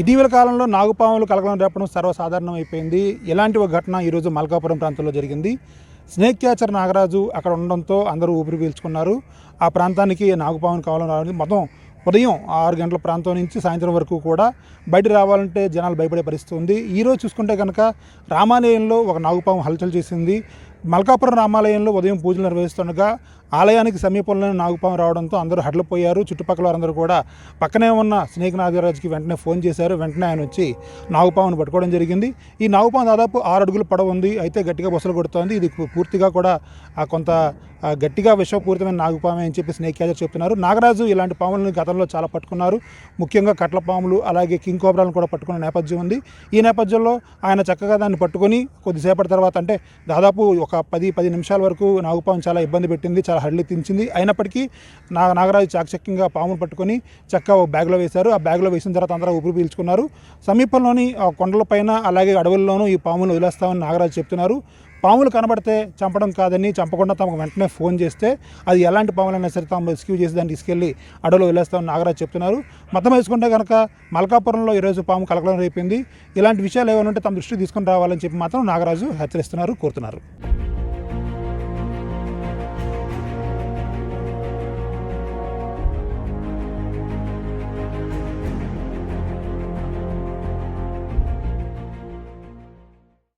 ఇటీవల కాలంలో నాగుపాములు కలకలం రేపడం సర్వసాధారణం అయిపోయింది. ఇలాంటి ఒక ఘటన ఈరోజు మల్కాపురం ప్రాంతంలో జరిగింది. స్నేక్ క్యాచర్ నాగరాజు అక్కడ ఉండడంతో అందరూ ఊపిరి పీల్చుకున్నారు. ఆ ప్రాంతానికి నాగుపాములు కావాలని రావడం మొత్తం ఉదయం ఆరు గంటల ప్రాంతం నుంచి సాయంత్రం వరకు కూడా బయట రావాలంటే జనాలు భయపడే పరిస్థితి ఉంది. ఈరోజు చూసుకుంటే కనుక రామాలయంలో ఒక నాగుపాము హల్చల్ చేసింది. మల్కాపురం రామాలయంలో ఉదయం పూజలు నిర్వహిస్తుండగా ఆలయానికి సమీపంలోనే నాగుపాము రావడంతో అందరూ హడలిపోయారు చుట్టుపక్కల వారందరూ కూడా పక్కనే ఉన్న స్నేక్ నాగరాజుకి వెంటనే ఫోన్ చేశారు. వెంటనే ఆయన వచ్చి నాగుపామును పట్టుకోవడం జరిగింది. ఈ నాగుపాము దాదాపు ఆరు అడుగులు పొడవు ఉంది. అయితే గట్టిగా బొసలు కొడుతోంది. ఇది పూర్తిగా కూడా కొంత గట్టిగా విషపూరితమైన నాగుపామే అని చెప్పి స్నేక్ క్యాచర్ చెప్తున్నారు. నాగరాజు ఇలాంటి పాములను గతంలో చాలా పట్టుకున్నారు. ముఖ్యంగా కట్ల పాములు అలాగే కింగ్ కోబ్రాలను కూడా పట్టుకున్న నేపథ్యం ఉంది. ఈ నేపథ్యంలో ఆయన చక్కగా దాన్ని పట్టుకొని కొద్దిసేపటి తర్వాత అంటే దాదాపు ఒక పది పది నిమిషాల వరకు నాగుపాము చాలా ఇబ్బంది పెట్టింది చాలా హడ్లు అయినప్పటికీ నా నాగరాజు చాకచక్యంగా పామును పట్టుకొని చక్కగా ఒక బ్యాగ్లో వేశారు. ఆ బ్యాగ్లో వేసిన తర్వాత అందరూ ఊపిరి పీల్చుకున్నారు. సమీపంలోని కొండలపైన అలాగే అడవుల్లోనూ ఈ పాములు వదిలేస్తామని నాగరాజు చెప్తున్నారు. పాములు కనబడితే చంపడం కాదని చంపకుండా తమకు వెంటనే ఫోన్ చేస్తే అది ఎలాంటి పాములైనా సరే తాము రెస్క్యూ చేసి దాన్ని తీసుకెళ్ళి అడవిలో వదిలేస్తామని నాగరాజు చెప్తున్నారు. మొత్తం వేసుకుంటే కనుక మల్కాపురంలో ఈరోజు పాము కలకలం రేపింది. ఇలాంటి విషయాలు ఏమైనా ఉంటే తమ దృష్టికి తీసుకొని రావాలని చెప్పి మాత్రం నాగరాజు హెచ్చరిస్తున్నారు కోరుతున్నారు.